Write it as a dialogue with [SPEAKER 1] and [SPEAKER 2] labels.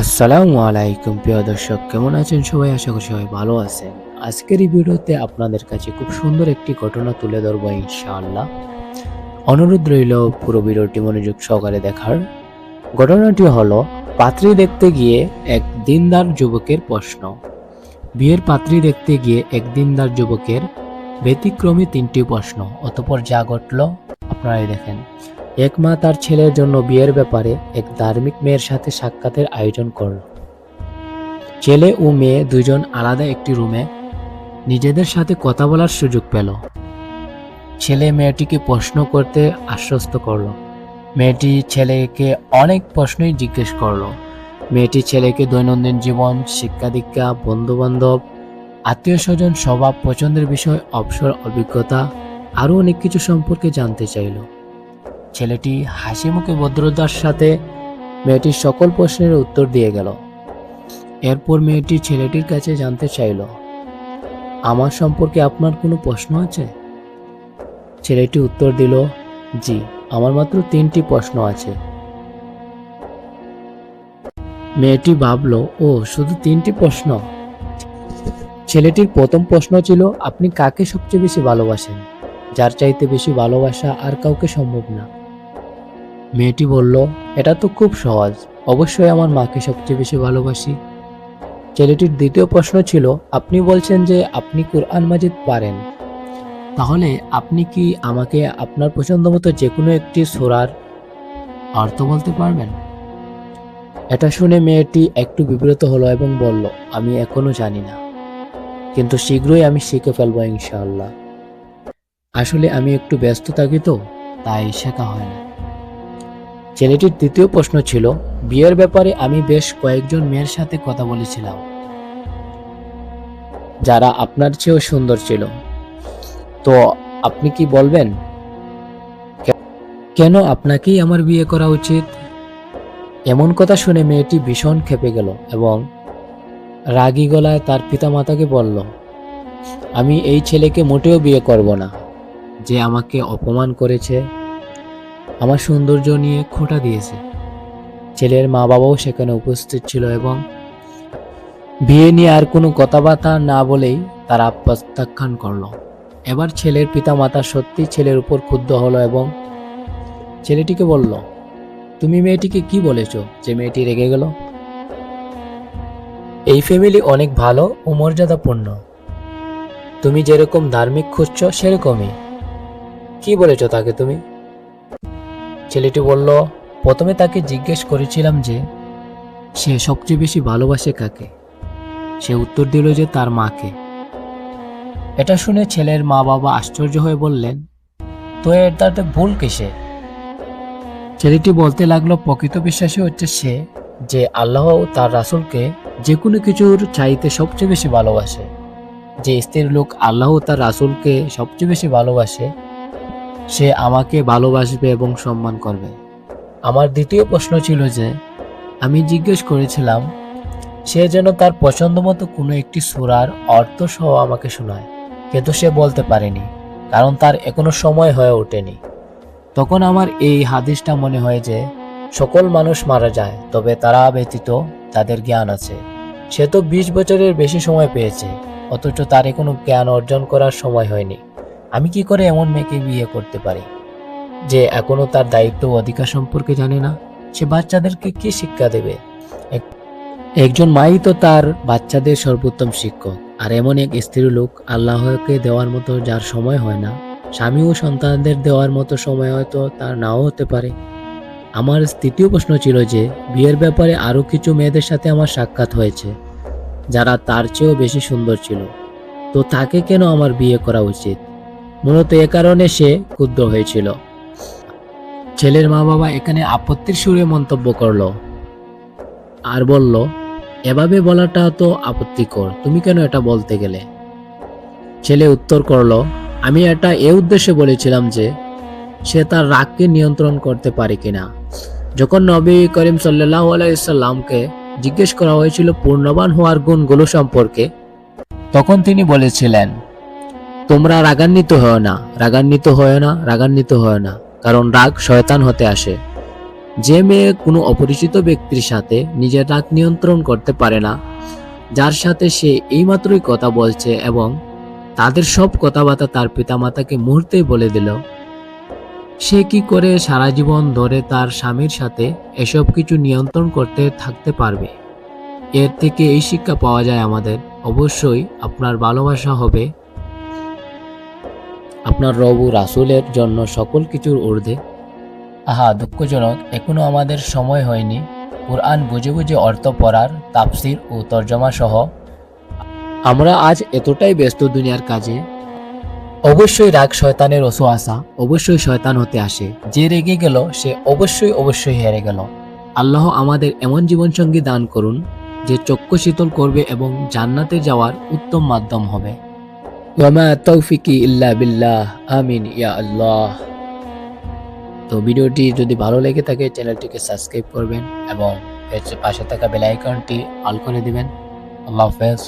[SPEAKER 1] আসসালামু আলাইকুম, প্রিয় দর্শক, কেমন আছেন সবাই? আশা করি সবাই ভালো আছেন। আজকের এই ভিডিওতে আপনাদের কাছে খুব সুন্দর একটি ঘটনা তুলে ধরবো ইনশাআল্লাহ। অনুরোধ রইল পুরো ভিডিওটি মনোযোগ সহকারে দেখার। ঘটনাটি হলো, পাত্রী দেখতে গিয়ে এক দিনদার যুবকের প্রশ্ন। বিয়ের পাত্রী দেখতে গিয়ে এক দিনদার যুবকের ব্যতিক্রমী তিনটি প্রশ্ন, অতপর যা ঘটল, আপনারাই দেখেন। এক মা তার ছেলের জন্য বিয়ের ব্যাপারে এক ধার্মিক মেয়ের সাথে সাক্ষাতের আয়োজন করল। ছেলে ও মেয়ে দুজন আলাদা একটি রুমে নিজেদের সাথে কথা বলার সুযোগ পেল। ছেলে মেয়েটিকে প্রশ্ন করতে আশ্বস্ত করল। মেয়েটি ছেলেকে অনেক প্রশ্নই জিজ্ঞেস করল। মেয়েটি ছেলেকে দৈনন্দিন জীবন শিক্ষা দীক্ষা বন্ধু বান্ধব আত্মীয় স্বজন স্বভাব পছন্দের বিষয় অবসর অভিজ্ঞতা আরও অনেক কিছু সম্পর্কে জানতে চাইলো। ছেলেটি হাসি মুখে ভদ্রতার সাথে মেয়েটির সকল প্রশ্নের উত্তর দিয়ে গেল। এরপর মেয়েটি ছেলেটির কাছে জানতে চাইল, আমার সম্পর্কে আপনার কোনো প্রশ্ন আছে? ছেলেটি উত্তর দিল, জি, আমার মাত্র তিনটি প্রশ্ন আছে। মেয়েটি ভাবল, ও, শুধু তিনটি প্রশ্ন? ছেলেটির প্রথম প্রশ্ন ছিল, আপনি কাকে সবচেয়ে বেশি ভালোবাসেন? যার চাইতে বেশি ভালোবাসা আর কাউকে সম্ভব না। মেয়েটি বলল, এটা তো খুব সহজ। অবশ্যই আমার মাকে সবচেয়ে বেশি ভালোবাসি। ছেলেটির দ্বিতীয় প্রশ্ন ছিল, আপনি বলছেন যে আপনি কোরআন মাজিদ পারেন। তাহলে আপনি কি আমাকে আপনার পছন্দ মতো যে কোনো একটি সোরার অর্থ বলতে পারবেন? এটা শুনে মেয়েটি একটু বিব্রত হলো এবং বলল, আমি এখনও জানি না। কিন্তু শীঘ্রই আমি শিখে ফেলব ইনশাআল্লাহ। আসলে আমি একটু ব্যস্ত থাকি তো, তাই শেখা হয় না। ছেলেটির তৃতীয় প্রশ্ন ছিল, বিয়ের ব্যাপারে আমি বেশ কয়েকজন মেয়ের সাথে কথা বলেছিলাম, যারা আপনার চেয়েও সুন্দর ছিল। তো আপনি কি বলবেন? কেন আপনাকেই আমার বিয়ে করা উচিত? এমন কথা শুনে মেয়েটি ভীষণ খেপে গেল এবং রাগী গলায় তার পিতামাতাকে বলল, আমি এই ছেলেকে মোটেও বিয়ে করব না, যে আমাকে অপমান করেছে আমার সৌন্দর্য নিয়ে খোঁটা দিয়েছে। ছেলের মা বাবাও সেখানে উপস্থিত ছিল এবং বিয়ে নিয়ে আর কোনো কথাবার্তা না বলেই তারা প্রত্যাখ্যান করল। এবার ছেলের পিতামাতা সত্যি ছেলের উপর ক্ষুব্ধ হলো এবং ছেলেটিকে বলল, তুমি মেয়েটিকে কি বলেছ যে মেয়েটি রেগে গেল? এই ফ্যামিলি অনেক ভালো ও মর্যাদাপূর্ণ। তুমি যেরকম ধার্মিক খুঁজছ সেরকমই। কি বলেছ তাকে তুমি? ছেলেটি বলল, প্রথমে তাকে জিজ্ঞেস করেছিলাম যে, সে সবচেয়ে বেশি ভালোবাসে কাকে? সে উত্তর দিল যে তার মাকে। এটা শুনে ছেলের মা বাবা আশ্চর্য হয়ে বললেন, তো এটাতে ভুল কিসে? ছেলেটি বলতে লাগল প্রকৃত বিশ্বাসী হচ্ছে সে যে আল্লাহ ও তার রাসুলকে যে কোনো কিছুর চাইতে সবচেয়ে বেশি ভালোবাসে। যে স্ত্রীর লোক আল্লাহ ও তার রাসূলকে সবচেয়ে বেশি ভালোবাসে সে আমাকে ভালোবাসবে এবং সম্মান করবে। আমার দ্বিতীয় প্রশ্ন ছিল যে, আমি জিজ্ঞেস করেছিলাম, সে যেন তার পছন্দ মতো কোনো একটি সুরার অর্থ সহ আমাকে শোনায়, কিন্তু সে বলতে পারেনি, কারণ তার এখনও সময় হয়ে ওঠেনি। তখন আমার এই হাদিসটা মনে হয় যে, সকল মানুষ মারা যায়, তবে তারা ব্যতীত তাদের জ্ঞান আছে। সে তো বিশ বছরের বেশি সময় পেয়েছে, অথচ তার কোনো জ্ঞান অর্জন করার সময় হয়নি। আমি কি করে এমন মেয়েকে বিয়ে করতে পারি? যে এখনও তার দায়িত্ব অধিকার সম্পর্কে জানে না, সে বাচ্চাদেরকে কি শিক্ষা দেবে? এক- একজন মাই তো তার বাচ্চাদের সর্বোত্তম শিক্ষক, আর এমন এক স্ত্রী লোক আল্লাহকে দেওয়ার মতো যার সময় হয় না, স্বামী ও সন্তানদের দেওয়ার মতো সময় হয়তো তার নাও হতে পারে। আমার তৃতীয় প্রশ্ন ছিল যে, বিয়ের ব্যাপারে আরও কিছু মেয়েদের সাথে আমার সাক্ষাৎ হয়েছে, যারা তার চেয়েও বেশি সুন্দর ছিল। তো তাকে কেন আমার বিয়ে করা উচিত? মূলত এ কারণে সে ক্ষুদ্র হয়েছিল। ছেলের মা বাবা এখানে আপত্তির সুরে মন্তব্য করল। আর বলল, এভাবে বলাটা তো আপত্তিকর, তুমি কেন এটা বলতে গেলে? ছেলে উত্তর করল, আমি এটা এ উদ্দেশ্যে বলেছিলাম যে, সে তার রাগকে নিয়ন্ত্রণ করতে পারে কিনা। যখন নবী করিম সাল্লাহ আলাইসাল্লামকে জিজ্ঞেস করা হয়েছিল পূর্ণবান হওয়ার গুণগুলো সম্পর্কে, তখন তিনি বলেছিলেন তোমরা রাগান্বিত হয় না, রাগান্বিত হয় না, রাগান্বিত হয় না, কারণ রাগ শয়তান হতে আসে। যে মেয়ে কোনো অপরিচিত ব্যক্তির সাথে নিজের রাগ নিয়ন্ত্রণ করতে পারে না, যার সাথে সে এইমাত্রই কথা বলছে এবং তাদের সব কথাবার্তা তার পিতামাতাকে মুহূর্তেই বলে দিল। সে কি করে সারা জীবন ধরে তার স্বামীর সাথে এসব কিছু নিয়ন্ত্রণ করতে থাকতে পারবে? এর থেকে এই শিক্ষা পাওয়া যায় আমাদের। অবশ্যই আপনার ভালোবাসা হবে আপনার রবু রাসুলের জন্য সকল কিছুর ঊর্ধ্বে। আহা, দুঃখজনক এখনও আমাদের সময় হয়নি। কোরআন বুঝে বুঝে অর্থ পড়ার, তাফসির ও তর্জমা সহ আমরা আজ এতটাই ব্যস্ত দুনিয়ার কাজে। অবশ্যই রাগ শয়তানের ওসু আসা অবশ্যই শয়তান হতে আসে। যে রেগে গেল, সে অবশ্যই অবশ্যই হেরে গেল। আল্লাহ আমাদের এমন জীবনসঙ্গী দান করুন, যে চক্ষু শীতল করবে এবং জান্নাতে যাওয়ার উত্তম মাধ্যম হবে। ওয়ামা তৌফিকি ইল্লা বিল্লাহ আমিন ইয়া আল্লাহ তো ভিডিওটি যদি ভালো লেগে থাকে, চ্যানেলটিকে সাবস্ক্রাইব করবেন এবং এর পাশে থাকা বেল আইকনটি অল করে দিবেন। আল্লাহ হাফেজ।